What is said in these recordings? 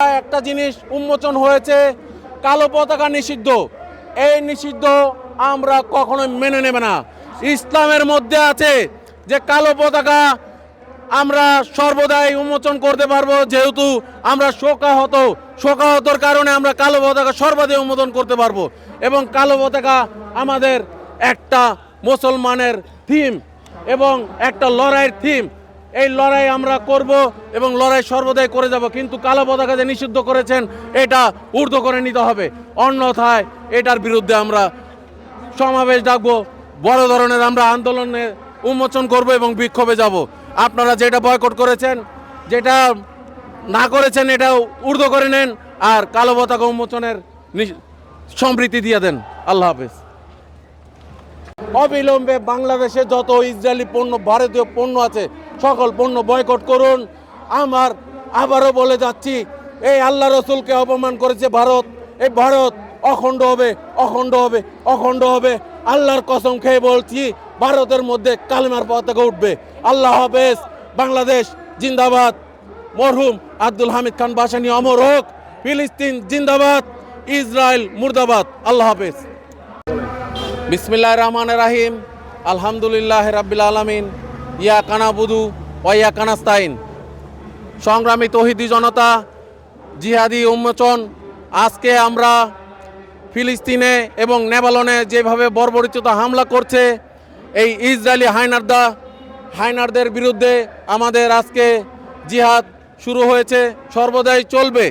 একটা জিনিস উন্মোচন হয়েছে, কালো পতাকা নিষিদ্ধ। এই নিষিদ্ধ আমরা কখনোই মেনে নেব না। ইসলামের মধ্যে আছে যে কালো পতাকা আমরা সর্বদাই উন্মোচন করতে পারব, যেহেতু আমরা শোকাহত। শোকাহতর কারণে আমরা কালো পতাকা সর্বাধিক উন্মোচন করতে পারব। এবং কালো পতাকা আমাদের একটা মুসলমানের থিম এবং একটা লড়াইয়ের থিম এই লড়াই আমরা করব এবং লড়াই সর্বদাই করে যাব, কিন্তু কালো পতাকা যে নিষিদ্ধ করেছেন, এটা ঊর্ধ্ব করে নিতে হবে। অন্যথায় এটার বিরুদ্ধে আমরা সমাবেশ ডাকবো, বড় ধরনের আমরা আন্দোলনে উন্মোচন করব এবং বিক্ষোভে যাব। আপনারা যেটা বয়কট করেছেন, যেটা না করেছেন এটা ঊর্ধ্ব করে নেন, আর কালো পতাকা উন্মোচনের সম্প্রীতি দিয়ে দেন। আল্লাহ হাফেজ। অবিলম্বে বাংলাদেশে যত ইসরায়েলি পণ্য, ভারতীয় পণ্য আছে, সকল পণ্য বয়কট করুন। আমার আবারও বলে যাচ্ছি, এই আল্লাহ রসুলকে অপমান করেছে ভারত। এই ভারত অখণ্ড হবে অখণ্ড হবে অখণ্ড হবে। আল্লাহর কসম খেয়ে বলছি, ভারতের মধ্যে কালিমার পতাকা উঠবে। আল্লাহ হাফেজ, বাংলাদেশ জিন্দাবাদ। মরহুম আব্দুল হামিদ খান বাসানি অমর হোক, ফিলিস্তিন জিন্দাবাদ, ইসরায়েল মুর্দাবাদ। আল্লাহ হাফেজ। বিসমিল্লাহ রহমান রাহিম, আলহামদুলিল্লাহ রাব্বিল আলমিন ইয়া কানাবুদু ও ইয়া কানাস্তাইন সংগ্রামী তহিদি জনতা, জিহাদি উন্মোচন আজকে আমরা ফিলিস্তিনে এবং নেবালনে যেভাবে বর্বরিচিত হামলা করছে, এই ইসরায়েলি হাইনারদা হাইনারদের বিরুদ্ধে আমাদের আজকে জিহাদ শুরু হয়েছে, সর্বদাই চলবে।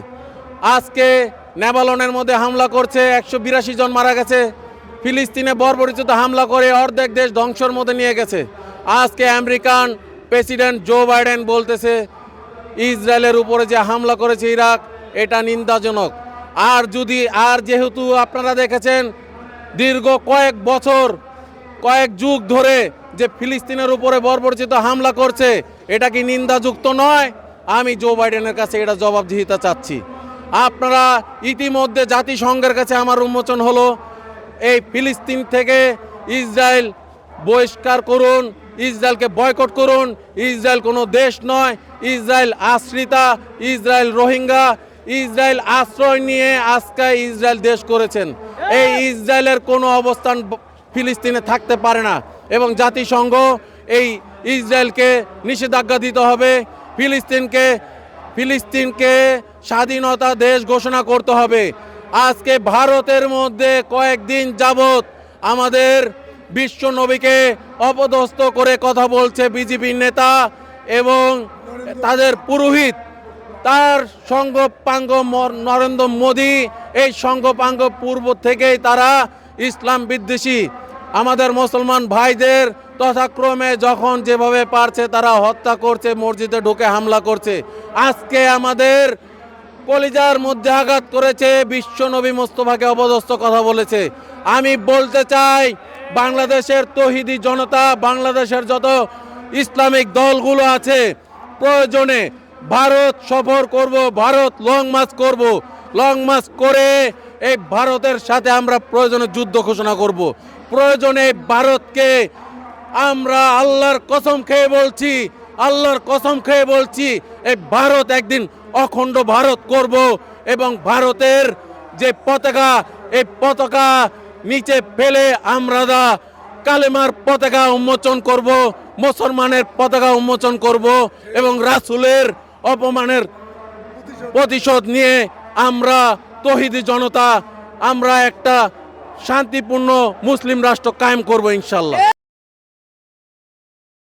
আজকে নেবালনের মধ্যে হামলা করছে, একশো বিরাশি জন মারা গেছে ফিলিস্তিনে বর্বরিচিত হামলা করে অর্ধেক দেশ ধ্বংসর মধ্যে নিয়ে গেছে। আজকে আমেরিকান প্রেসিডেন্ট জো বাইডেন বলতেছে, ইসরায়েলের উপরে যে হামলা করেছে ইরাক, এটা নিন্দাজনক। আর যদি, আর যেহেতু আপনারা দেখেছেন, দীর্ঘ কয়েক বছর, কয়েক যুগ ধরে যে ফিলিস্তিনের উপরে বর্বরচিত হামলা করছে, এটা কি নিন্দাযুক্ত নয়? আমি জো বাইডেনের কাছে এটা জবাবদিহিতা চাচ্ছি। আপনারা ইতিমধ্যে জাতিসংঘের কাছে আমার উন্মোচন হলো এই ফিলিস্তিন থেকে ইসরায়েল বহিষ্কার করুন, ইসরায়েলকে বয়কট করুন। ইসরায়েল কোনো দেশ নয়, ইসরায়েল আশ্রিতা, ইসরায়েল রোহিঙ্গা। ইসরায়েল আশ্রয় নিয়ে আজকে ইসরায়েল দেশ করেছেন। এই ইসরায়েলের কোনো অবস্থান ফিলিস্তিনে থাকতে পারে না এবং জাতিসংঘ এই ইসরায়েলকে নিষেধাজ্ঞা দিতে হবে। ফিলিস্তিনকে ফিলিস্তিনকে স্বাধীনতা দেশ ঘোষণা করতে হবে। আজকে ভারতের মধ্যে কয়েকদিন যাবত আমাদের বিশ্ব নবীকে অপদস্থ করে কথা বলছে বিজেপির নেতা এবং তাদের পুরোহিত, তার সঙ্গপাঙ্গ মর- নরেন্দ্র মোদী, এই সঙ্গপাঙ্গ পূর্ব থেকেই তারা ইসলাম বিদ্বেষী। আমাদের মুসলমান ভাইদের তথাক্রমে যখন যেভাবে পারছে তারা হত্যা করছে, মসজিদে ঢুকে হামলা করছে। আজকে আমাদের কলিজার মধ্যে আঘাত করেছে, বিশ্ব নবী মোস্তফাকে অপদস্থ কথা বলেছে। আমি বলতে চাই, বাংলাদেশের তহিদি জনতা, বাংলাদেশের যত ইসলামিক দলগুলো আছে, প্রয়োজনে ভারত সফর করব, ভারত লং মার্চ করব। লং মার্চ করে এই ভারতের সাথে আমরা প্রয়োজনে যুদ্ধ ঘোষণা করব। প্রয়োজনে ভারতকে আমরা আল্লাহর কসম খেয়ে বলছি, আল্লাহর কসম খেয়ে বলছি, এই ভারত একদিন অখণ্ড ভারত করব এবং ভারতের যে পতাকা, এই পতাকা নিচে ফেলে আমরা কালেমার পতাকা উন্মোচন করব, মুসলমানের পতাকা উন্মোচন করব এবং রাসুলের অপমানের প্রতিশোধ নিয়ে আমরা তহিদি জনতা, আমরা একটা শান্তিপূর্ণ মুসলিম রাষ্ট্র কায়েম করব ইনশাল্লাহ।